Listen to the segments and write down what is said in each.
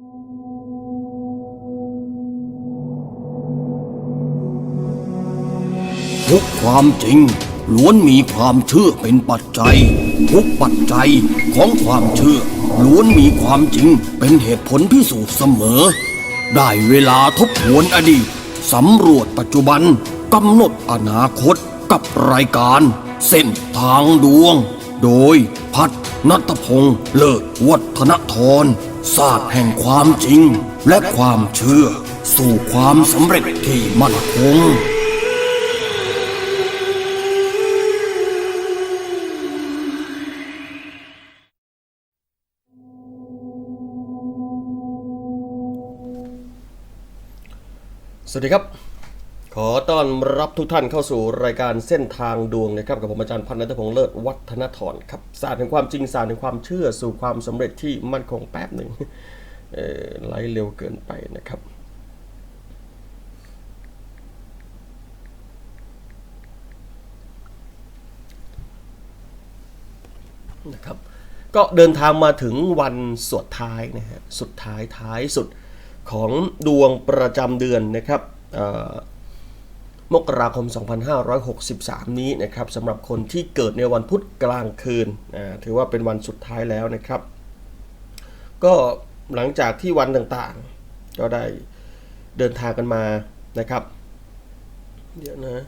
ทุกความจริงล้วนมีความเชื่อเป็นปัจจัย ทุกปัจจัยของความเชื่อล้วนมีความจริงเป็นเหตุผลพิสูจน์เสมอ ได้เวลาทบทวนอดีตสำรวจปัจจุบันกำหนดอนาคตกับรายการ เส้นทางดวง โดยพัฒนัตพงษ์เลิศวัฒนทร ศาสตร์แห่งความจริง และความเชื่อ สู่ความสำเร็จที่มั่นคงสวัสดีครับ ขอต้อนรับทุกท่านเข้าสู่รายการเส้นทางดวงนะครับกับผมอาจารย์พันธ์นัทพงษ์เลิศวัฒนทรครับศาสตร์แห่งความจริงศาสตร์แห่งความเชื่อสู่ความสำเร็จที่มั่นคงแป๊บหนึ่งเอ่อไลฟ์เร็วเกินไปนะครับ นะครับ ก็เดินทางมาถึงวันสุดท้ายนะฮะสุดท้ายท้ายสุดของดวงประจำเดือนนะครับ มกราคม 2563 นี้นะครับสำหรับคนที่เกิดในวันพุธกลางคืนถือว่าเป็นวันสุดท้ายแล้วนะครับ ก็หลังจากที่วันต่างๆ ก็ได้เดินทางกันมานะครับ เดี๋ยวนะ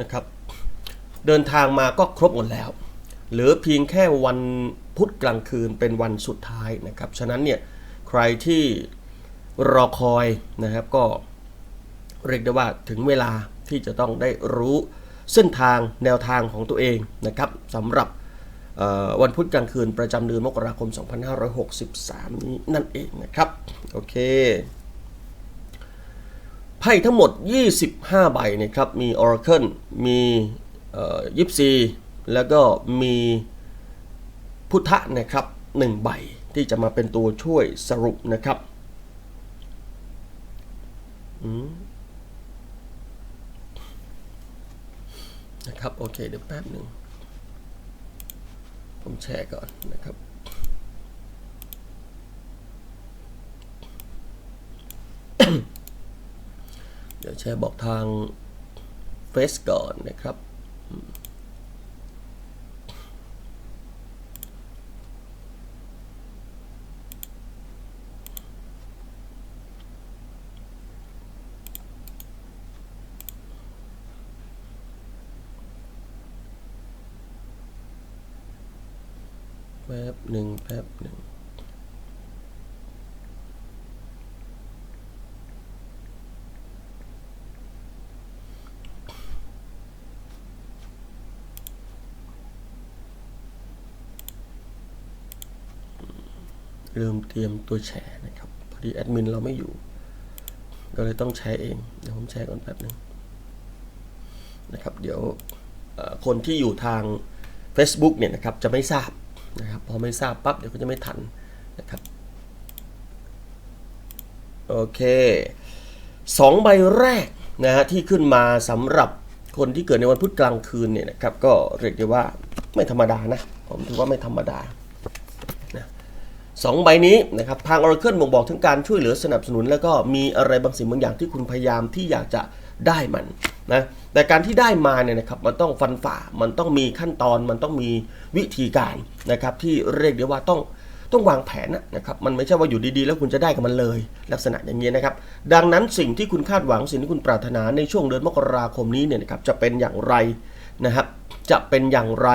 นะครับเดินทางมาก็ครบหมดแล้ว เหลือเพียงแค่วันพุธกลางคืนเป็นวันสุดท้ายนะครับ ฉะนั้นเนี่ย ใครที่รอคอยนะครับ ก็เรียกได้ว่าถึงเวลาที่จะต้องได้รู้เส้นทางแนวทางของตัวเองนะครับสำหรับวันพุธกลางคืนประจำเดือนมกราคม 2563 นี้นั่นเองนะครับ โอเคไพ่ทั้งหมด 25 ใบนะครับ มี Oracle มียิปซีแล้วก็มีพุทธะนะครับ 1 ใบ ที่จะมาเป็นตัวช่วยสรุปนะครับนะครับ โอเค เดี๋ยวแป๊บหนึ่ง ผมแชร์ก่อนนะครับเดี๋ยวแชร์บอกทางเฟซก่อนนะครับ ป๊บหนึ่งแป๊บหนึ่งลืมเตรียมตัวแชร์นะครับ พอดีแอดมินเราไม่อยู่ ก็เลยต้องแชร์เอง เดี๋ยวผมแชร์ก่อนแป๊บหนึ่งนะครับ เดี๋ยวคนที่อยู่ทาง Facebook เนี่ยนะครับ จะไม่ทราบ นะครับพอไม่ทราบปั๊บเดี๋ยวก็จะไม่ทันนะครับโอเคสองใบแรกนะฮะที่ขึ้นมาสำหรับคนที่เกิดในวันพุธกลางคืนเนี่ยนะครับก็เรียกได้ว่าไม่ธรรมดานะผมถือว่าไม่ธรรมดาสองใบนี้นะครับทาง Oracle บ่งบอกถึงการช่วยเหลือสนับสนุน แล้วก็มีอะไรบางสิ่งบางอย่างที่คุณพยายามที่อยากจะได้มัน นะแต่การที่ได้มาเนี่ยนะครับมันต้องฟันฝ่ามันต้องมีขั้นตอนมันต้องมีวิธีการนะครับที่เรียกได้ว่าต้องต้องวางแผนนะครับมันไม่ใช่ว่าอยู่ดีๆ แล้วคุณจะได้กับมันเลย ลักษณะอย่างนี้นะครับ ดังนั้นสิ่งที่คุณคาดหวังสิ่งที่คุณปรารถนาในช่วงเดือนมกราคมนี้เนี่ยนะครับจะเป็นอย่างไรนะครับ จะเป็นอย่างไร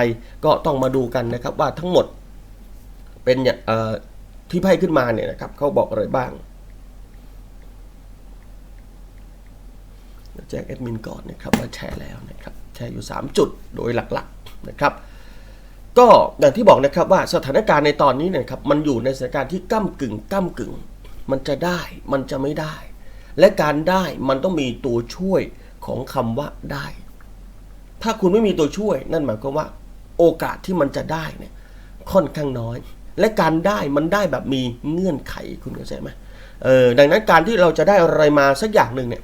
ก็ต้องมาดูกันนะครับว่าทั้งหมดเป็นที่ไพ่ขึ้นมาเนี่ยนะครับเขาบอกอะไรบ้างเดี๋ยว แจ้งแอดมินก่อนนะครับว่าแชร์แล้วนะครับแชร์อยู่ 3 จุดโดยหลักๆนะครับ ก็อย่างที่บอกนะครับว่าสถานการณ์ในตอนนี้นี่ยครับมันอยู่ในสถานการณ์ที่ก้ากึ่งก้ากึ่ง มันจะได้มันจะไม่ได้ และการได้มันต้องมีตัวช่วยของคำว่าได้ ถ้าคุณไม่มีตัวช่วย นั่นหมายความว่า โอกาสที่มันจะได้เนี่ยค่อนข้างน้อย และการได้มันได้แบบมีเงื่อนไขคุณเข้าใจไหมเออดังนั้นการที่เราจะได้อะไรมาสักอย่างหนึ่งเนี่ย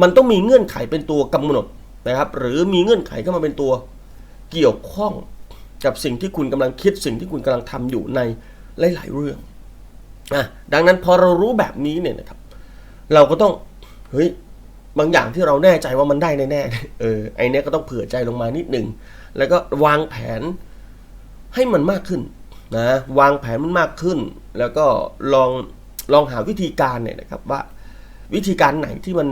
มันต้องมีเงื่อนไขเป็นตัวกำหนดนะครับ หรือมีเงื่อนไขเข้ามาเป็นตัวเกี่ยวข้องกับสิ่งที่คุณกำลังคิดสิ่งที่คุณกำลังทำอยู่ในหลาย ๆ เรื่องอะดังนั้นพอเรารู้แบบนี้เนี่ยนะครับ เราก็ต้องเฮ้ยบางอย่างที่เราแน่ใจว่ามันได้แน่ๆเออไอเนี้ยก็ต้องเผื่อใจลงมานิดหนึ่งแล้วก็วางแผนให้มันมากขึ้นนะวางแผนมันมากขึ้น แล้วก็ลองลองหาวิธีการเนี่ยนะครับว่าวิธีการไหนที่มัน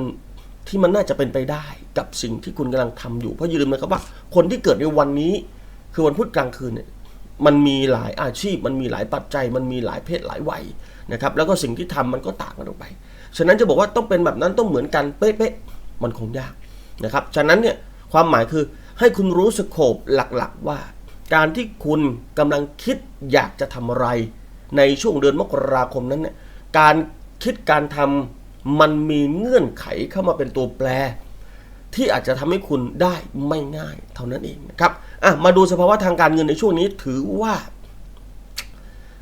ที่มันน่าจะเป็นไปได้กับสิ่งที่คุณกำลังทำอยู่ เพราะอย่าลืมนะครับว่า คนที่เกิดในวันนี้คือวันพุธกลางคืนเนี่ยมันมีหลายอาชีพ มันมีหลายปัจจัย มันมีหลายเพศหลายวัยนะครับแล้วก็สิ่งที่ทำมันก็ต่างกันออกไป ฉะนั้นจะบอกว่าต้องเป็นแบบนั้นต้องเหมือนกันเป๊ะๆมันคงยากนะครับฉะนั้นเนี่ยความหมายคือให้คุณรู้สโคปหลักๆว่า การที่คุณกำลังคิดอยากจะทำอะไร ในช่วงเดือนมกราคมนั้นเนี่ยการคิดการทำ มันมีเงื่อนไขเข้ามาเป็นตัวแปร ที่อาจจะทำให้คุณได้ไม่ง่ายเท่านั้นเองนะครับอะมาดูสภาวะทางการเงินในช่วงนี้ถือว่า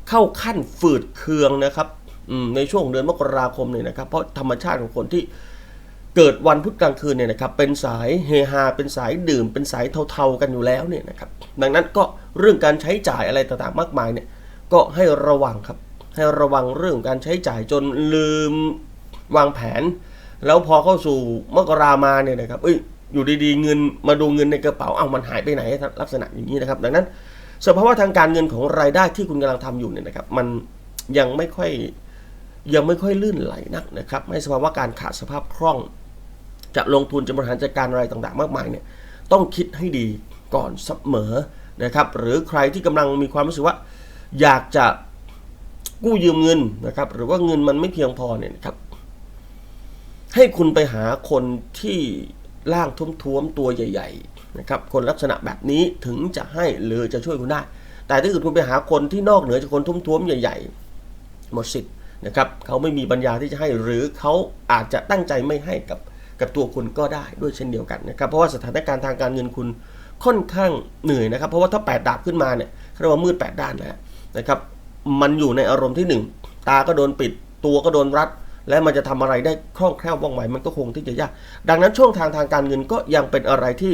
เข้าขั้นฝืดเคืองนะครับในช่วงเดือนมกราคมเนี่ยนะครับ เพราะธรรมชาติของคนที่เกิดวันพุธกลางคืนเนี่ยนะครับ เป็นสายเฮฮาเป็นสายดื่ม เป็นสายเทาๆกันอยู่แล้วเนี่ยนะครับ ดังนั้นก็เรื่องการใช้จ่ายอะไรต่างๆมากมายเนี่ย ก็ให้ระวังครับ ให้ระวังเรื่องการใช้จ่ายจนลืม วางแผน แล้วพอเข้าสู่มกรามาเนี่ยนะครับเอ้ยอยู่ดีๆเงินมาดูเงินในกระเป๋าเอามันหายไปไหนลักษณะอย่างนี้นะครับดังนั้นสภาวะทางการเงินของรายได้ที่คุณกำลังทำอยู่เนี่ยนะครับ มันยังไม่ค่อยยังไม่ค่อยลื่นไหลนักนะครับให้สภาวะการขาดสภาพคล่อง จะลงทุนจะบริหารจัดการอะไรต่างๆ มากมายเนี่ยต้องคิดให้ดีก่อนเสมอนะครับ หรือใครที่กำลังมีความรู้สึกว่า อยากจะกู้ยืมเงินนะครับ หรือว่าเงินมันไม่เพียงพอเนี่ยนะครับ ให้คุณไปหาคนที่ร่างท้วมๆตัวใหญ่ ๆ นะครับ คนลักษณะแบบนี้ถึงจะให้หรือจะช่วยคุณได้ แต่ถ้าเกิดคุณไปหาคนที่นอกเหนือจากคนท้วมๆใหญ่ ๆ หมดสิทธิ์นะครับเขาไม่มีปัญญาที่จะให้หรือเขาอาจจะตั้งใจไม่ให้กับกับตัวคุณก็ได้ด้วยเช่นเดียวกันนะครับ เพราะว่าสถานการณ์ทางการเงินคุณค่อนข้างเหนื่อยนะครับ เพราะว่าถ้าแปดดาบขึ้นมาเนี่ยเรียกว่ามืดแปดด้านแล้วนะครับ มันอยู่ในอารมณ์ที่หนึ่งตาก็โดนปิด ตัวก็โดนรัด และมันจะทำอะไรได้คล่องแคล่วว่องไวมันก็คงที่จะยาก ดังนั้นช่วงทางทางการเงินก็ยังเป็นอะไรที่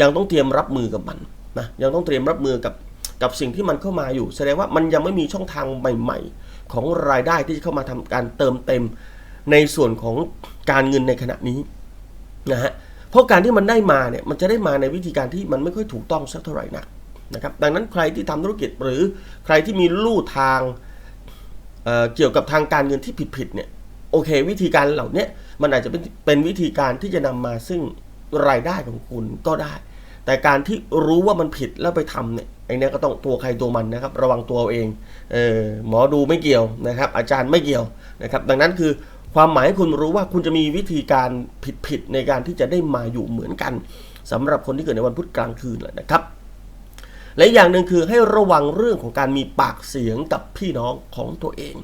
ยังต้องเตรียมรับมือกับมันนะยังต้องเตรียมรับมือกับกับสิ่งที่มันเข้ามาอยู่ แสดงว่ามันยังไม่มีช่องทางใหม่ๆ ของรายได้ที่จะเข้ามาทำการเติมเต็ม ในส่วนของการเงินในขณะนี้นะฮะเพราะการที่มันได้มาเนี่ยมันจะได้มาในวิธีการที่มันไม่ค่อยถูกต้องสักเท่าไหร่นักนะครับดังนั้นใครที่ทำธุรกิจหรือใครที่มีลู่ทางเอ่อเกี่ยวกับทางการเงินที่ผิดๆเนี่ย โอเค วิธีการเหล่านี้มันอาจจะเป็นเป็นวิธีการที่จะนำมาซึ่งรายได้ของคุณก็ได้ แต่การที่รู้ว่ามันผิดแล้วไปทำเนี่ยไอเนี้ก็ต้องตัวใครตัวมันนะครับ ระวังตัวเองเออหมอดูไม่เกี่ยวนะครับ อาจารย์ไม่เกี่ยวนะครับ ดังนั้นคือความหมายให้คุณรู้ว่าคุณจะมีวิธีการผิดๆในการที่จะได้มาอยู่เหมือนกันสำหรับคนที่เกิดในวันพุธกลางคืนแหละนะครับและอย่างหนึ่งคือให้ระวังเรื่องของการมีปากเสียงกับพี่น้องของตัวเอง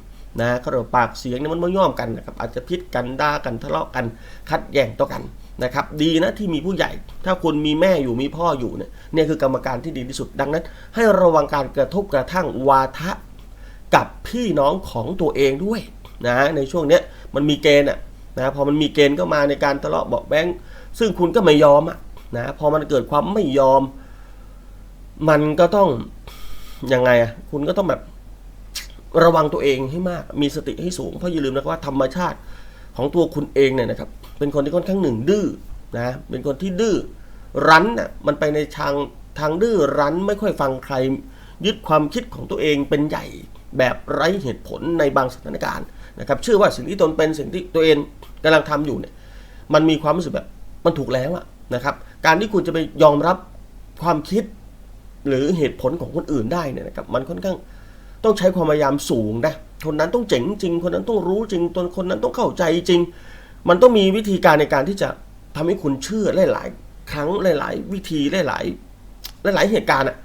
นะเขาเรียกว่าปากเสียงเนี่ยมันไม่ย่อมกันนะครับอาจจะพิษกันด่ากันทะเลาะกันคัดแย่งต่อกันนะครับดีนะที่มีผู้ใหญ่ ถ้าคุณมีแม่อยู่มีพ่ออยู่เนี่ยเนี่ยคือกรรมการที่ดีที่สุดดังนั้น ให้ระวังการกระทบกระทั่งวาทะกับพี่น้องของตัวเองด้วยนะในช่วงเนี้ยมันมีเกณฑ์อะนะพอมันมีเกณฑ์ก็มาในการทะเลาะเบาแบงซึ่งคุณก็ไม่ยอมอะนะพอมันเกิดความไม่ยอม มันก็ต้องยังไงอะคุณก็ต้องแบบ ระวังตัวเองให้มาก มีสติให้สูง เพราะอย่าลืมนะครับว่าธรรมชาติของตัวคุณเองเนี่ยนะครับ เป็นคนที่ค่อนข้างหนึ่งดื้อนะ เป็นคนที่ดื้อรั้นน่ะ มันไปในทางทางดื้อรั้นไม่ค่อยฟังใคร ยึดความคิดของตัวเองเป็นใหญ่แบบไร้เหตุผลในบางสถานการณ์นะครับ เชื่อว่าสิ่งที่ตนเป็นสิ่งที่ตัวเองกำลังทำอยู่เนี่ย มันมีความรู้สึกแบบมันถูกแล้วอะนะครับ การที่คุณจะไปยอมรับความคิดหรือเหตุผลของคนอื่นได้เนี่ยนะครับ มันค่อนข้าง ต้องใช้ความพยายามสูงนะคนนั้นต้องเจ๋งจริง คนนั้นต้องรู้จริงตัวคนนั้นต้องเข้าใจจริง มันต้องมีวิธีการในการที่จะทำให้คุณเชื่อหลาย ๆ ครั้งหลาย ๆ วิธีหลาย ๆ หลาย ๆ เหตุการณ์อะ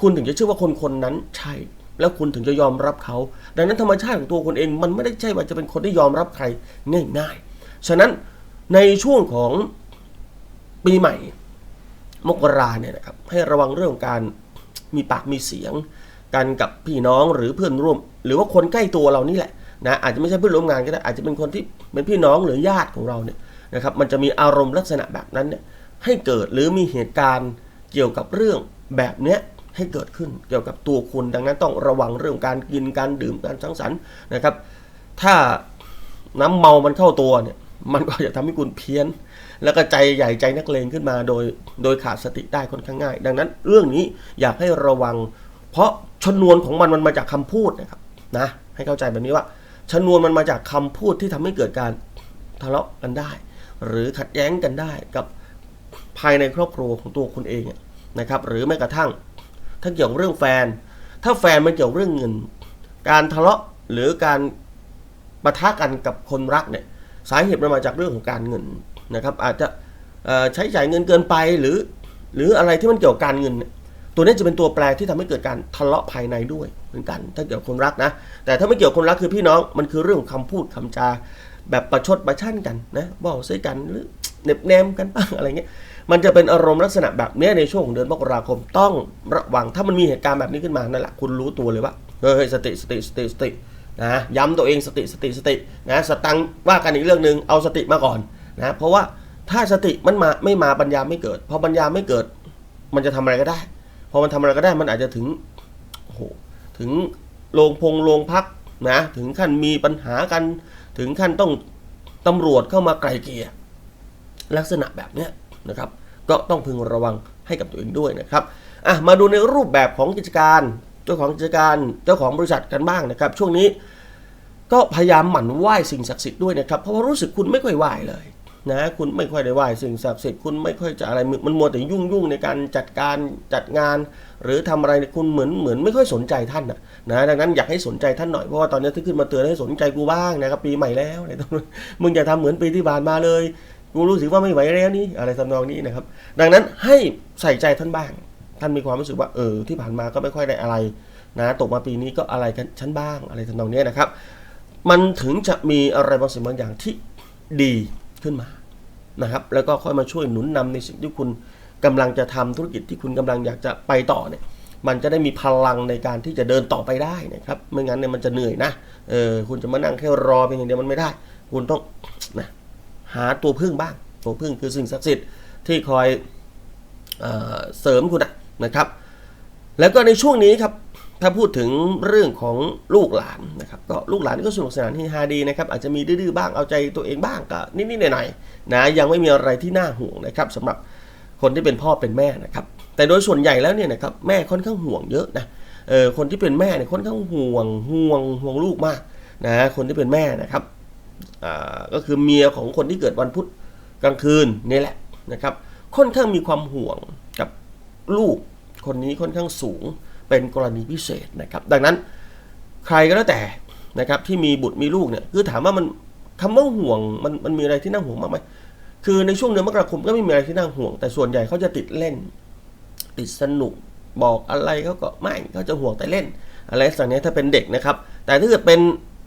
คุณถึงจะเชื่อว่าคนคนนั้นใช่ แล้วคุณถึงจะยอมรับเขา ดังนั้นธรรมชาติของตัวคนเองมันไม่ได้ใช่ว่าจะเป็นคนที่ยอมรับใครง่ายๆฉะนั้นในช่วงของปีใหม่มกราเนี่ยนะครับให้ระวังเรื่องการมีปากมีเสียง กันกับพี่น้องหรือเพื่อนร่วม หรือว่าคนใกล้ตัวเรานี่แหละนะอาจจะไม่ใช่เพื่อนร่วมงานก็ได้อาจจะเป็นคนที่เป็นพี่น้องหรือญาติของเราเนี่ยนะครับมันจะมีอารมณ์ลักษณะแบบนั้นเนี่ยให้เกิดหรือมีเหตุการณ์เกี่ยวกับเรื่องแบบเนี้ยให้เกิดขึ้นเกี่ยวกับตัวคุณดังนั้นต้องระวังเรื่องการกินการดื่มการสังสรรค์นะครับ ถ้าน้ำเมามันเข้าตัวเนี่ยมันก็จะทำให้คุณเพี้ยน แล้วก็ใจใหญ่ใจนักเลงขึ้นมาโดยโดยขาดสติได้ค่อนข้างง่าย ดังนั้นเรื่องนี้อยากให้ระวัง เพราะชนวนของมันมันมาจากคำพูดนะครับนะให้เข้าใจแบบนี้ว่าชนวนมันมาจากคำพูดที่ทำให้เกิดการทะเลาะกันได้ หรือขัดแย้งกันได้กับภายในครอบครัวของตัวคุณเองนะครับ หรือแม้กระทั่งถ้าเกี่ยวกับเรื่องแฟน ถ้าแฟนมันเกี่ยวกับเรื่องเงิน การทะเลาะหรือการปะทะกันกับคนรักเนี่ยสาเหตุมันมาจากเรื่องของการเงินนะครับ อาจจะใช้จ่ายเงินเกินไปหรือ หรืออะไรที่มันเกี่ยวกับการเงินเนี่ย ตัวนี้จะเป็นตัวแปรที่ทำให้เกิดการทะเลาะภายในด้วยเหมือนกัน ถ้าเกี่ยวกับคนรักนะ แต่ถ้าไม่เกี่ยวกับคนรักคือพี่น้องมันคือเรื่องของคำพูดคำจา แบบประชดประชันกันนะบอกใส่กันหรือเหน็บแนมกันบ้างอะไรเงี้ยมันจะเป็นอารมณ์ลักษณะแบบนี้ในช่วงของเดือนมกราคมต้องระวังถ้ามันมีเหตุการณ์แบบนี้ขึ้นมานั่นแหละคุณรู้ตัวเลยว่าเฮ้ยสติสติสติสตินะย้ำตัวเองสติสติสตินะสตังว่ากันอีกเรื่องหนึ่งเอาสติมาก่อนนะเพราะว่าถ้าสติมันมาไม่มาปัญญาไม่เกิดพอปัญญาไม่เกิด มันจะทำอะไรก็ได้ อมันทำอะไรก็ได้มันอาจจะถึงโอ้โหถึงโรงพงโรงพักนะถึงขั้นมีปัญหากัน ถึงขั้นต้องตำรวจเข้ามาไกลเกลี่ยลักษณะแบบเนี้ยนะครับ ก็ต้องพึงระวังให้กับตัวเองด้วยนะครับอะมาดูในรูปแบบของกิจการ เจ้าของกิจการเจ้าของบริษัทกันบ้างนะครับ ช่วงนี้ก็พยายามหมั่นไหว้สิ่งศักดิ์สิทธิ์ด้วยนะครับ เพราะว่ารู้สึกคุณไม่ค่อยไหว้เลย นะคุณไม่ค่อยได้ไหว้สิ่งศักดิ์สิทธิ์คุณไม่ค่อยจะอะไรมันมัวแต่ยุ่งยุ่งในการจัดการจัดงาน หรือทำอะไรคุณเหมือนเหมือนไม่ค่อยสนใจท่านนะนะดังนั้นอยากให้สนใจท่านหน่อยเพราะว่าตอนนี้ที่ขึ้นมาเตือนให้สนใจกูบ้างนะครับปีใหม่แล้วเนี่ยต้องมึงอย่าทำเหมือนปีที่ผ่านมาเลยกูรู้สึกว่าไม่ไหวแล้วนี่อะไรทำนองนี้นะครับ ดังนั้นให้ใส่ใจท่านบ้าง ท่านมีความรู้สึกว่าเออที่ผ่านมาก็ไม่ค่อยได้อะไรนะตกมาปีนี้ก็อะไรกันชั้นบ้างอะไรทำนองนี้นะครับ มันถึงจะมีอะไรบางสิ่งบางอย่างที่ดี ขึ้นมานะครับ แล้วก็ค่อยมาช่วยหนุนนำในสิ่งที่คุณกำลังจะทำธุรกิจที่คุณกำลังอยากจะไปต่อเนี่ยมันจะได้มีพลังในการที่จะเดินต่อไปได้นะครับไม่งั้นเนี่ยมันจะเหนื่อยนะเออคุณจะมานั่งแค่รอเพียงอย่างเดียวมันไม่ได้ คุณต้องนะหาตัวพึ่งบ้าง ตัวพึ่งคือสิ่งศักดิ์สิทธิ์ที่คอยเออเสริมคุณนะนะครับ แล้วก็ในช่วงนี้ครับ ถ้าพูดถึงเรื่องของลูกหลานนะครับก็ลูกหลานก็สนุกสนานที่ฮาดีนะครับอาจจะมีดื้อบ้างเอาใจตัวเองบ้างก็นิดๆหน่อยๆนะยังไม่มีอะไรที่น่าห่วงนะครับสำหรับคนที่เป็นพ่อเป็นแม่นะครับแต่โดยส่วนใหญ่แล้วเนี่ยนะครับแม่ค่อนข้างห่วงเยอะนะเออคนที่เป็นแม่เนี่ยค่อนข้างห่วงห่วงห่วงลูกมากนะคนที่เป็นแม่นะครับอ่าก็คือเมียของคนที่เกิดวันพุธกลางคืนนี่แหละนะครับค่อนข้างมีความห่วงกับลูกคนนี้ค่อนข้างสูง เป็นกรณีพิเศษนะครับ ดังนั้นใครก็แล้วแต่นะครับที่มีบุตรมีลูกเนี่ยคือถามว่ามันคำว่าห่วงมันมันมีอะไรที่น่าห่วงมากไหมคือในช่วงเดือนมกราคมก็ไม่มีอะไรที่น่าห่วง แต่ส่วนใหญ่เขาจะติดเล่น ติดสนุกบอกอะไรเขาก็ไม่เขาจะห่วงแต่เล่น อะไรสักนี้ถ้าเป็นเด็กนะครับ แต่ถ้าเกิดเป็น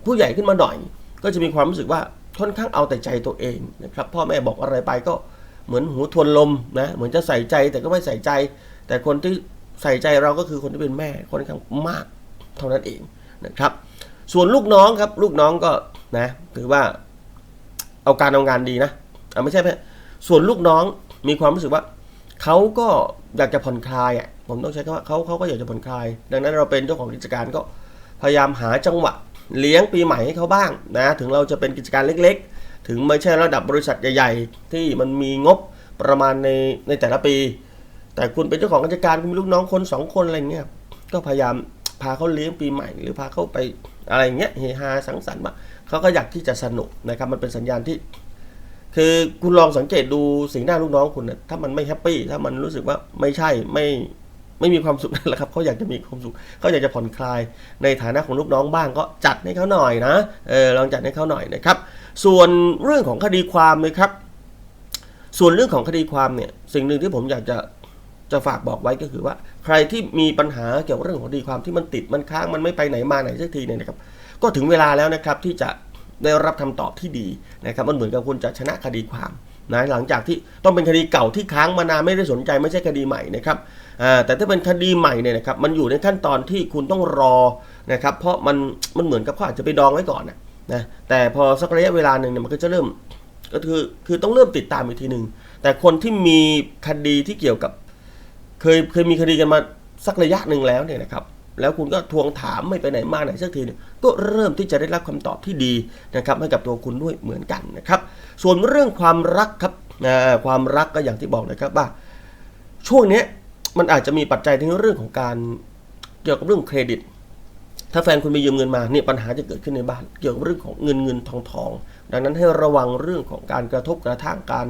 ผู้ใหญ่ขึ้นมาหน่อย ก็จะมีความรู้สึกว่าค่อนข้างเอาแต่ใจตัวเองนะครับพ่อแม่บอกอะไรไปก็เหมือนหูทวนลมนะเหมือนจะใส่ใจแต่ก็ไม่ใส่ใจ แต่คนที่ ใส่ใจเราก็คือคนที่เป็นแม่ค่อนข้างมากเท่านั้นเองนะครับ ส่วนลูกน้องครับ ลูกน้องก็นะถือว่าเอาการเอางานดีนะอะไม่ใช่ไหมส่วนลูกน้องมีความรู้สึกว่าเขาก็อยากจะผ่อนคลายอะผมต้องใช้คำว่าเขาเขาก็อยากจะผ่อนคลาย ดังนั้นเราเป็นเจ้าของกิจการก็พยายามหาจังหวะเลี้ยงปีใหม่ให้เขาบ้างนะถึงเราจะเป็นกิจการเล็กๆ ถึงไม่ใช่ระดับบริษัทใหญ่ ๆ ที่มันมีงบประมาณในในแต่ละปี แต่คุณเป็นเจ้าของกิจการคุณมีลูกน้องคนสองคนอะไรเงี้ยก็พยายามพาเขาเลี้ยงปีใหม่ หรือพาเขาไปอะไรเงี้ยเฮฮาสังสรรค์บ้าเขาก็อยากที่จะสนุกนะครับมันเป็นสัญญาณที่ คือคุณลองสังเกตดูสีหน้าลูกน้องคุณนะถ้ามันไม่แฮปปี้ถ้ามันรู้สึกว่าไม่ใช่ไม่ไม่มีความสุขนั่นแหละครับเขาอยากจะมีความสุขเขาอยากจะผ่อนคลาย ในฐานะของลูกน้องบ้างก็จัดให้เขาหน่อยนะเออลองจัดให้เขาหน่อยนะครับ ส่วนเรื่องของคดีความนะครับ ส่วนเรื่องของคดีความเนี่ย สิ่งหนึ่งที่ผมอยากจะ จะฝากบอกไว้ก็คือว่า ใครที่มีปัญหาเกี่ยวกับเรื่องของคดีความที่มันติดมันค้างมันไม่ไปไหนมาไหนสักทีเนี่ยนะครับ ก็ถึงเวลาแล้วนะครับที่จะได้รับคำตอบที่ดีนะครับมันเหมือนกับคุณจะชนะคดีความนะหลังจากที่ต้องเป็นคดีเก่าที่ค้างมานานไม่ได้สนใจไม่ใช่คดีใหม่นะครับแต่ถ้าเป็นคดีใหม่เนี่ยนะครับมันอยู่ในขั้นตอนที่คุณต้องรอนะครับเพราะมันมันเหมือนกับเขาอาจจะไปดองไว้ก่อนนะนะแต่พอสักระยะเวลาหนึ่งเนี่ยมันก็จะเริ่มก็คือคือต้องเริ่มติดตามอีกทีหนึ่งแต่คนที่มีคดีที่เกี่ยวกับ เคยเคยมีคดีกันมาสักระยะหนึ่งแล้วเนี่ยนะครับ แล้วคุณก็ทวงถามไม่ไปไหนมาไหนสักทีเนี่ยก็เริ่มที่จะได้รับคำตอบที่ดีนะครับให้กับตัวคุณด้วยเหมือนกันนะครับ ส่วนเรื่องความรักครับความรักก็อย่างที่บอกนะครับว่า ช่วงนี้มันอาจจะมีปัจจัยในเรื่องของการเกี่ยวกับเรื่องเครดิต ถ้าแฟนคุณไปยืมเงินมาเนี่ยปัญหาจะเกิดขึ้นในบ้าน เกี่ยวกับเรื่องของเงินเงินทองทอง ดังนั้นให้ระวังเรื่องของการกระทบกระทั่งการ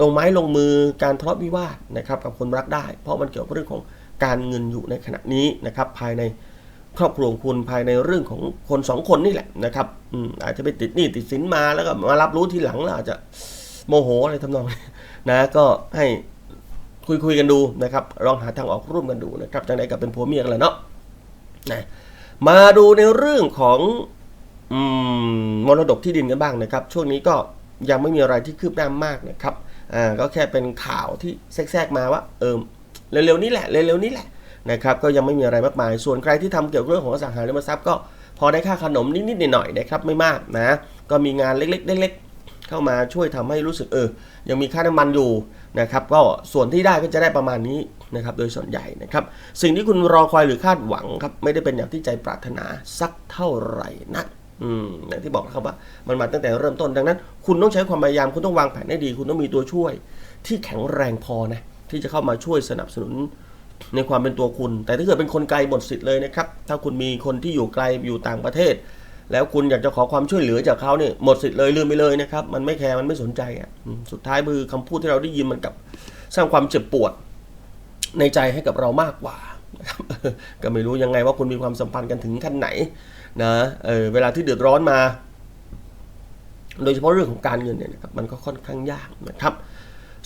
ลงไม้ลงมือการทะเลาะวิวาทนะครับกับคนรักได้ เพราะมันเกี่ยวกับเรื่องของการเงินอยู่ในขณะนี้นะครับภายในครอบครัวของคุณภายในเรื่องของคนสองคนนี่แหละนะครับอืมอาจจะไปติดหนี้ติดสินมาแล้วก็มารับรู้ทีหลังแล้วอาจจะโมโหอะไรทำนองนี้นะก็ให้คุยคุยๆกันดูนะครับลองหาทางออกร่วมกันดูนะครับจังไดกับเป็นผัวเมียกันแหละเนาะนะมาดูในเรื่องของอืมมรดกที่ดินกันบ้างนะครับ ช่วงนี้ก็ ยังไม่มีอะไรที่คืบหน้ามากนะครับอ่าก็แค่เป็นข่าวที่แทรกๆมาว่าเออเร็วๆนี้แหละเร็วๆนี้แหละนะครับก็ยังไม่มีอะไรมากมาย ส่วนใครที่ทำเกี่ยวกับเรื่องของอสังหาริมทรัพย์ก็พอได้ค่าขนมนิดๆหน่อยๆนะครับไม่มากนะก็มีงานเล็กๆเล็กๆเข้ามาช่วยทำให้รู้สึกเออ ยังมีค่าน้ำมันอยู่นะครับก็ส่วนที่ได้ก็จะได้ประมาณนี้นะครับโดยส่วนใหญ่นะครับสิ่งที่คุณรอคอยหรือคาดหวังครับไม่ได้เป็นอย่างที่ใจปรารถนาสักเท่าไหร่นัก อืมอย่างที่บอกนะครับว่ามันมาตั้งแต่เริ่มต้นดังนั้น คุณต้องใช้ความพยายามคุณต้องวางแผนให้ดี คุณต้องมีตัวช่วย ที่แข็งแรงพอนะที่จะเข้ามาช่วยสนับสนุนในความเป็นตัวคุณ แต่ถ้าเกิดเป็นคนไกลหมดสิทธิ์เลยนะครับ ถ้าคุณมีคนที่อยู่ไกลอยู่ต่างประเทศ แล้วคุณอยากจะขอความช่วยเหลือจากเขาเนี่ยหมดสิทธิ์เลยลืมไปเลยนะครับ มันไม่แคร์มันไม่สนใจอะสุดท้ายมือคำพูดที่เราได้ยินมันกับสร้างความเจ็บปวดในใจให้กับเรามากกว่า ก็ไม่รู้ยังไงว่าคุณมีความสัมพันธ์กันถึงขั้นไหน นะเออเวลาที่เดือดร้อนมา โดยเฉพาะเรื่องของการเงินเนี่ยนะครับมันก็ค่อนข้างยากนะครับ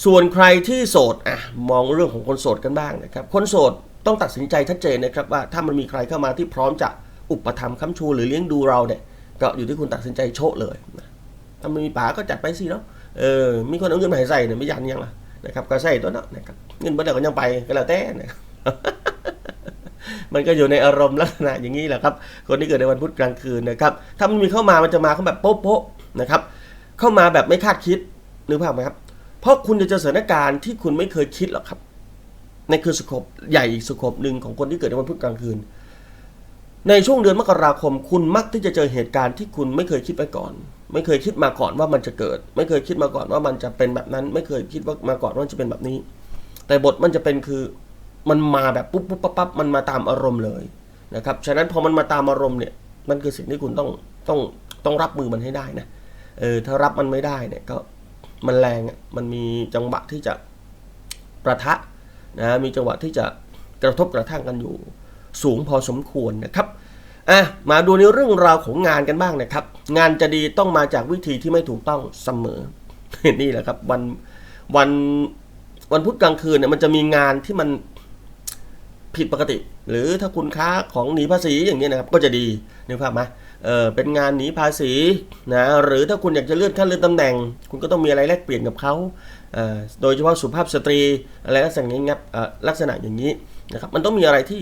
ส่วนใครที่โสดอะมองเรื่องของคนโสดกันบ้างนะครับ คนโสดต้องตัดสินใจชัดเจนนะครับว่าถ้ามันมีใครเข้ามาที่พร้อมจะอุปถัมภ์ค้ำชูหรือเลี้ยงดูเราเนี่ยก็อยู่ที่คุณตัดสินใจโชะเลยนะถ้าไม่มีป๋าก็จัดไปสิเนาะเออมีคนเอาเงินมาให้ใส่เนี่ยไม่ยันยังล่ะนะครับก็ใส่ตัวเนาะนะครับเงินบัตรก็ยังไปก็แล้วแต่นะครับ มันก็อยู่ในอารมณ์ลักษณะอย่างนี้แหละครับ คนที่เกิดในวันพุธกลางคืนนะครับ ถ้ามันมีเข้ามา มันจะมาเขาแบบโป๊ะโปะๆนะครับ เข้ามาแบบไม่คาดคิดนึกภาพไหมครับ เพราะคุณจะเจอสถานการณ์ที่คุณไม่เคยคิดหรอกครับในคือสโคปใหญ่อีกสโคปหนึ่งของคนที่เกิดในวันพุธกลางคืน ในช่วงเดือนมกราคม คุณมักที่จะเจอเหตุการณ์ที่คุณไม่เคยคิดไว้ก่อน ไม่เคยคิดมาก่อนว่ามันจะเกิด ไม่เคยคิดมาก่อนว่ามันจะเป็นแบบนั้น ไม่เคยคิดว่ามาก่อนว่ามันจะเป็นแบบนี้ แต่บทมันจะเป็นคือ มันมาแบบปุ๊บปุ๊บปั๊บปั๊บมันมาตามอารมณ์เลยนะครับฉะนั้นพอมันมาตามอารมณ์เนี่ยมันคือสิ่งที่คุณต้องต้องต้องรับมือมันให้ได้นะเออถ้ารับมันไม่ได้เนี่ยก็มันแรงอะมันมีจังหวะที่จะประทะนะมีจังหวะที่จะกระทบกระทั่งกันอยู่ สูงพอสมควรนะครับอะมาดูในเรื่องราวของงานกันบ้างนะครับ งานจะดีต้องมาจากวิธีที่ไม่ถูกต้องเสมอนี่แหละครับวันวันวันพุธกลางคืนเนี่ยมันจะมีงานที่มัน ผิดปกติ หรือถ้าคุณค้าของหนีภาษีอย่างนี้นะครับก็จะดีนึกภาพไหมเออเป็นงานหนีภาษีนะหรือถ้าคุณอยากจะเลื่อนขั้นเลื่อนตำแหน่ง คุณก็ต้องมีอะไรแลกเปลี่ยนกับเขาเอ่อโดยเฉพาะสุภาพสตรีอะไรลักษณะอย่างนี้ครับเอ่อลักษณะอย่างนี้นะครับมันต้องมีอะไรที่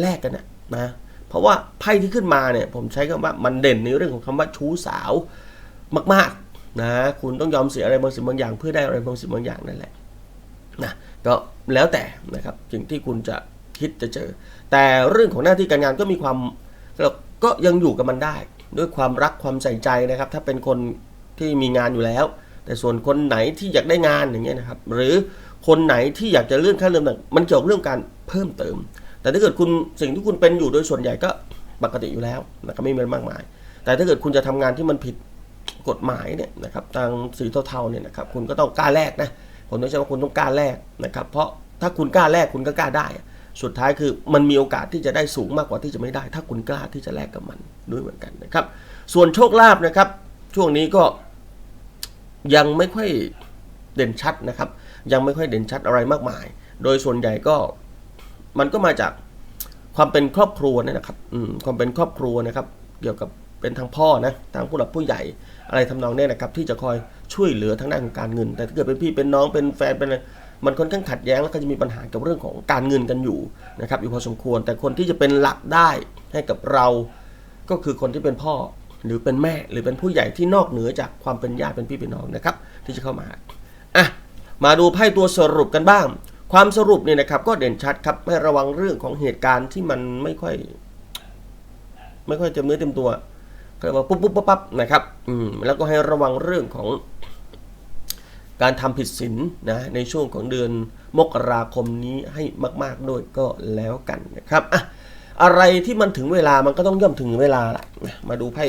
แลกกันนะนะเพราะว่าไพ่ที่ขึ้นมาเนี่ยผมใช้คำว่ามันเด่นในเรื่องของคำว่าชู้สาวมากๆนะคุณต้องยอมเสียอะไรบางสิ่งบางอย่าง เพื่อได้อะไรบางสิ่งบางอย่างนั่นแหละนะ ก็แล้วแต่นะครับสิ่งที่คุณจะคิดจะเจอ แต่เรื่องของหน้าที่การงานก็มีความก็ยังอยู่กับมันได้ ด้วยความรักความใส่ใจนะครับ ถ้าเป็นคนที่มีงานอยู่แล้ว แต่ส่วนคนไหนที่อยากได้งานอย่างเงี้ยนะครับ หรือคนไหนที่อยากจะเลื่อนขั้นเลื่อนตำแหน่งมันเกี่ยวกับเรื่องการเพิ่มเติม แต่ถ้าเกิดคุณสิ่งที่คุณเป็นอยู่โดยส่วนใหญ่ก็ปกติอยู่แล้วนะครับไม่มีอะไรมากมาย แต่ถ้าเกิดคุณจะทำงานที่มันผิดกฎหมายเนี่ยนะครับทางสีเทาๆเนี่ยนะครับคุณก็ต้องกล้าแลกนะ ผมต้องใช้ว่าคุณต้องกล้าแลกนะครับ เพราะถ้าคุณกล้าแลกคุณก็กล้าได้ สุดท้ายคือมันมีโอกาสที่จะได้สูงมากกว่าที่จะไม่ได้ ถ้าคุณกล้าที่จะแลกกับมันด้วยเหมือนกันนะครับ ส่วนโชคลาภนะครับ ช่วงนี้ก็ยังไม่ค่อยเด่นชัดนะครับ ยังไม่ค่อยเด่นชัดอะไรมากมาย โดยส่วนใหญ่ก็มันก็มาจากความเป็นครอบครัวเนี่ยนะครับความเป็นครอบครัวนะครับ เกี่ยวกับเป็นทางพ่อนะทางผู้หลักผู้ใหญ่ อะไรทำนองนี้นะครับที่จะคอยช่วยเหลือทางด้านของการเงิน แต่ถ้าเกิดเป็นพี่เป็นน้องเป็นแฟนเป็นอะไรมันค่อนข้างขัดแย้งแล้วก็จะมีปัญหากับเรื่องของการเงินกันอยู่นะครับอยู่พอสมควร แต่คนที่จะเป็นหลักได้ให้กับเราก็คือคนที่เป็นพ่อหรือเป็นแม่หรือเป็นผู้ใหญ่ที่นอกเหนือจากความเป็นญาติเป็นพี่เป็นน้องนะครับ ที่จะเข้ามาอะมาดูไพ่ตัวสรุปกันบ้าง ความสรุปเนี่ยนะครับ ก็เด่นชัดครับให้ระวังเรื่องของเหตุการณ์ที่มันไม่ค่อย ไม่ค่อยเต็มเนื้อเต็มตัว ก็เรียว่าปุ๊บปุ๊บปั๊บนะครับอืมแล้วก็ให้ระวังเรื่องของการทำผิดศีลนะในช่วงของเดือนมกราคมนี้ให้มาก ๆ ด้วยก็แล้วกันนะครับอะอะไรที่มันถึงเวลามันก็ต้องย่อมถึงเวลาละมาดูไพ่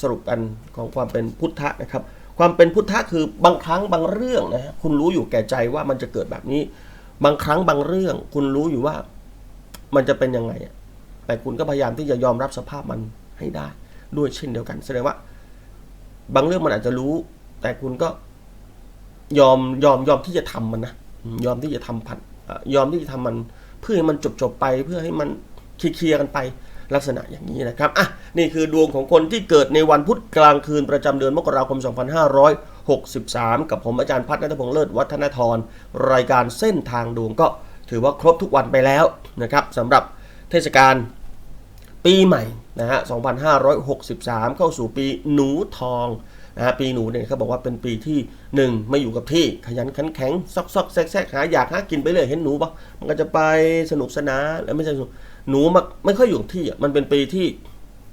สรุปกันของความเป็นพุทธะนะครับ ความเป็นพุทธะคือบางครั้งบางเรื่องนะฮะคุณรู้อยู่แก่ใจว่ามันจะเกิดแบบนี้ บางครั้งบางเรื่อง คุณรู้อยู่ว่ามันจะเป็นยังไงแต่คุณก็พยายามที่จะยอมรับสภาพมันให้ได้ ด้วยเช่นเดียวกันแสดงว่า บางเรื่องมันอาจจะรู้ แต่คุณก็ยอมยอมยอมที่จะทำมันนะยอมที่จะทำผัดยอมที่จะทำมัน เพื่อให้มันจบจบไปเพื่อให้มันเคลียร์กันไปลักษณะอย่างนี้นะครับอะนี่คือดวงของคนที่เกิดในวันพุธกลางคืนประจำเดือนมกราคม 2563 กับผมอาจารย์พัฒนัทพงษ์เลิศวัฒนทร รายการเส้นทางดวงก็ถือว่าครบทุกวันไปแล้วนะครับสำหรับเทศกาล ปีใหม่นะฮะ 2563 เข้าสู่ปีหนูทองนะฮะ ปีหนูเนี่ยเขาบอกว่าเป็นปีที่ 1 ไม่อยู่กับที่ ขยันขันแข็ง ซอกซอกแซกแซกหาอยากหากินไปเลยเห็นหนูปะมันก็จะไปสนุกสนานแล้วไม่ใช่หนูมันไม่ค่อยอยู่กับที่อะ มันเป็นปีที่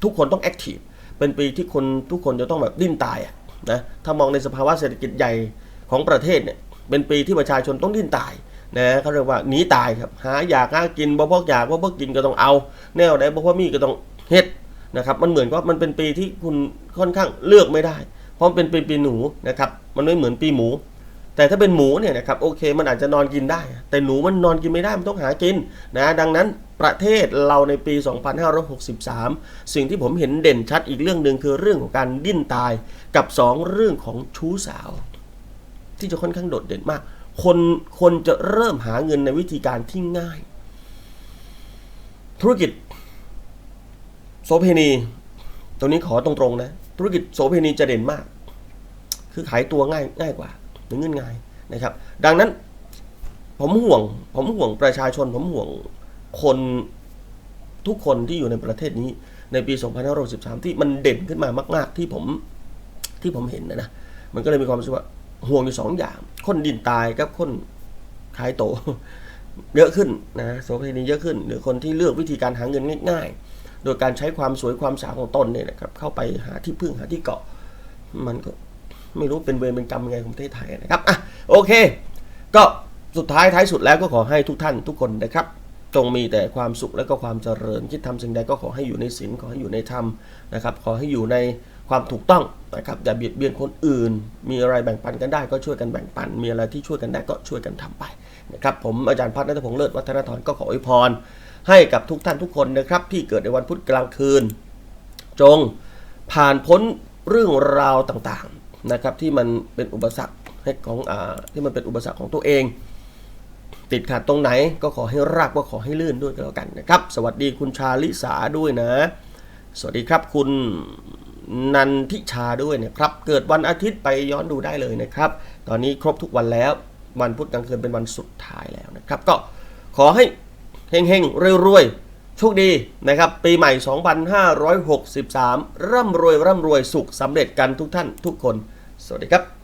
ทุกคนต้องแอคทีฟ เป็นปีที่คนทุกคนจะต้องแบบดิ้นตายอะนะ ถ้ามองในสภาวะเศรษฐกิจใหญ่ของประเทศเนี่ย เป็นปีที่ประชาชนต้องดิ้นตาย นะเขาเรียกว่าหนีตายครับหาอยากหากินบ่พอกอยากบ่พอกกินก็ต้องเอา แนวไหนบ่พอมีก็ต้องเฮ็ดนะครับมันเหมือนกับมันเป็นปีที่คุณค่อนข้างเลือกไม่ได้ เพราะเป็นปีปีหนูนะครับมันไม่เหมือนปีหมู แต่ถ้าเป็นหมูเนี่ยนะครับโอเคมันอาจจะนอนกินได้ แต่หนูมันนอนกินไม่ได้มันต้องหากินนะดังนั้นประเทศเราในปี 2563 สิ่งที่ผมเห็นเด่นชัดอีกเรื่องหนึ่งคือเรื่องของการดิ้นตายกับ 2 เรื่องของชู้สาว ที่จะค่อนข้างโดดเด่นมาก คนคนจะเริ่มหาเงินในวิธีการที่ง่าย ธุรกิจ โสเพณีตัวนี้ขอตรงๆนะ ธุรกิจโสเพณีจะเด่นมาก คือขายตัวง่ายง่ายกว่าหรือเงินง่ายนะครับ ดังนั้น ผมห่วง ผมห่วงประชาชน ผมห่วงคนทุกคนที่อยู่ในประเทศนี้ในปี 2563 ที่มันเด่นขึ้นมามาก ๆ ที่ผมที่ผมเห็นนะนะ มันก็เลยมีความรู้สึกว่า ห่วงอยู่สองอย่าง คนดินตายกับคนขายโต เยอะขึ้นนะโสเภณีเยอะขึ้น หรือคนที่เลือกวิธีการหาเงินง่ายๆ โดยการใช้ความสวยความสาวของตนเนี่ยนะครับ เข้าไปหาที่พึ่งหาที่เกาะ มันก็ไม่รู้เป็นเวรเป็นกรรมยังไงของประเทศไทยนะครับอะโอเค ก็สุดท้ายท้ายสุดแล้วก็ขอให้ทุกท่านทุกคนนะครับจงมีแต่ความสุขและก็ความเจริญ คิดทำสิ่งใดก็ขอให้อยู่ในศีลขอให้อยู่ในธรรมนะครับ ขอให้อยู่ใน ความถูกต้องนะครับอย่าเบียดเบียนคนอื่น มีอะไรแบ่งปันกันได้ก็ช่วยกันแบ่งปัน มีอะไรที่ช่วยกันได้ก็ช่วยกันทำไปนะครับผมอาจารย์พัฒน์นัทพงษ์เลิศวัฒนธรก็ขออวยพร ให้กับทุกท่านทุกคนนะครับ ที่เกิดในวันพุธกลางคืน จงผ่านพ้นเรื่องราวต่างๆนะครับที่มันเป็นอุปสรรคให้ของอที่มันเป็นอุปสรรคของตัวเอง ติดขัดตรงไหนก็ขอให้รากก็ขอให้ลื่นด้วยก็แล้วกันนะครับ สวัสดีคุณชาลิสาด้วยนะ สวัสดีครับคุณ นันทิชาด้วยนะครับ เกิดวันอาทิตย์ไปย้อนดูได้เลยนะครับ ตอนนี้ครบทุกวันแล้ว วันพุธกลางคืนเป็นวันสุดท้ายแล้วนะครับ ก็ขอให้เฮงๆรวยๆโชคดีนะครับ ปีใหม่ 2563 ร่ำรวยร่ำรวยสุขสำเร็จกันทุกท่านทุกคน สวัสดีครับ